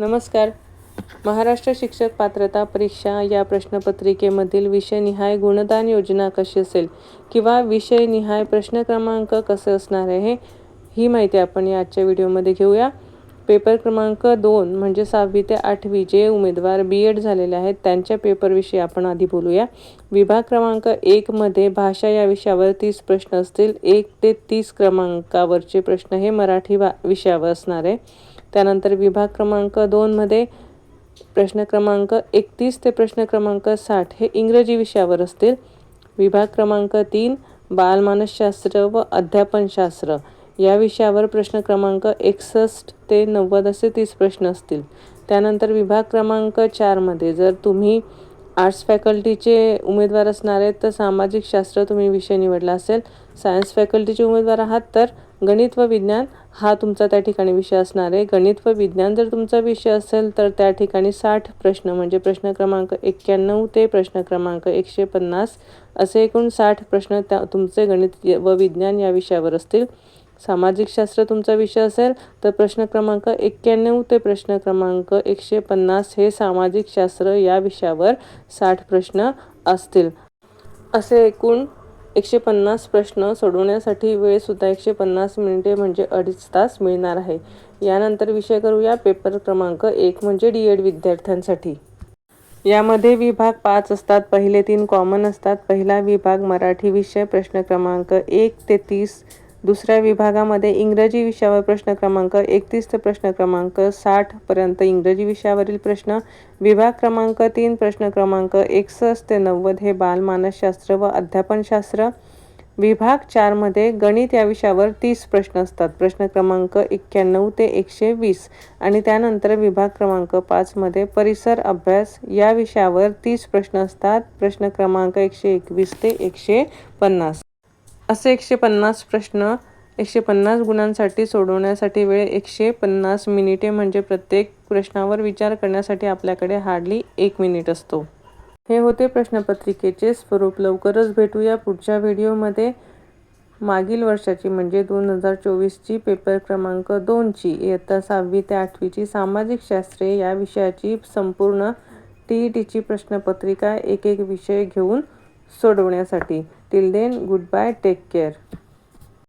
नमस्कार. महाराष्ट्र शिक्षक पात्रता परीक्षा या प्रश्नपत्रिकेमधील विषयनिहाय गुणदान योजना कशी असेल किंवा विषयनिहाय प्रश्न क्रमांक कसे असणार आहे ही माहिती आपण या आजच्या व्हिडिओमध्ये घेऊया. पेपर क्रमांक दोन म्हणजे सहावी ते आठवी जे उमेदवार बी एड झालेले आहेत त्यांच्या पेपरविषयी आपण आधी बोलूया. विभाग क्रमांक एकमध्ये भाषा या विषयावर तीस प्रश्न असतील. एक ते तीस क्रमांकावरचे प्रश्न हे मराठी भा विषयावर असणार आहे. त्यानंतर विभाग क्रमांक दोनमध्ये प्रश्न क्रमांक एकतीस ते प्रश्न क्रमांक साठ हे इंग्रजी विषयावर असतील. विभाग क्रमांक तीन बालमानसशास्त्र व अध्यापनशास्त्र या विषयावर प्रश्न क्रमांक एकसष्ट ते नव्वद असे तीस प्रश्न असतील. त्यानंतर विभाग क्रमांक चारमध्ये जर तुम्ही आर्ट्स फॅकल्टीचे उमेदवार असणार आहेत तर सामाजिक शास्त्र तुम्ही विषय निवडला असेल. सायन्स फॅकल्टीचे उमेदवार आहात तर गणित व विज्ञान हा तुमचा त्या ठिकाणी विषय असणार आहे. गणित व विज्ञान जर तुमचा विषय असेल तर त्या ठिकाणी साठ प्रश्न म्हणजे प्रश्न क्रमांक एक्क्याण्णव ते प्रश्न क्रमांक एकशे पन्नास असे एकूण साठ प्रश्न त्या तुमचे गणित व विज्ञान या विषयावर असतील. सामाजिक शास्त्र तुमचा विषय असेल तर प्रश्न क्रमांक एक्क्याण्णव ते प्रश्न क्रमांक एकशे पन्नास हे सामाजिक शास्त्र या विषयावर साठ प्रश्न असतील. असे एकूण एकशे पन्नास प्रश्न सोडवण्यासाठी वेळसुद्धा एकशे पन्नास मिनिटे म्हणजे अडीच तास मिळणार आहे. यानंतर विषय करूया पेपर क्रमांक एक म्हणजे डी एड विद्यार्थ्यांसाठी. यामध्ये विभाग पाच असतात पहिले तीन कॉमन असतात. पहिला विभाग मराठी विषय प्रश्न क्रमांक एक ते तीस दुसऱ्या विभागामध्ये इंग्रजी विषयावर प्रश्न क्रमांक एकतीस ते प्रश्न क्रमांक साठपर्यंत इंग्रजी विषयावरील प्रश्न विभाग क्रमांक तीन प्रश्न क्रमांक एकसष्ट ते नव्वद हे बालमानसशास्त्र व अध्यापनशास्त्र. विभाग चारमध्ये गणित या विषयावर तीस प्रश्न असतात. प्रश्न क्रमांक एक्क्याण्णव ते एकशे वीस आणि त्यानंतर विभाग क्रमांक पाचमध्ये परिसर अभ्यास या विषयावर तीस प्रश्न असतात. प्रश्न क्रमांक एकशे एकवीस ते एकशे पन्नास. असे एकशे पन्नास प्रश्न एकशे पन्नास गुणांसाठी सोडवण्यासाठी वेळ एकशे पन्नास मिनिटे म्हणजे प्रत्येक प्रश्नावर विचार करण्यासाठी आपल्याकडे हार्डली एक मिनिट असतो. हे होते प्रश्नपत्रिकेचे स्वरूप. लवकरच भेटूया पुढच्या व्हिडिओमध्ये. मागील वर्षाची म्हणजे दोन हजार चोवीसची पेपर क्रमांक दोनची. इयत्ता सहावी ते आठवीची सामाजिक शास्त्रे या विषयाची संपूर्ण टी ई टीची प्रश्नपत्रिका एक एक विषय घेऊन सोडवण्यासाठी. Till then, goodbye, take care.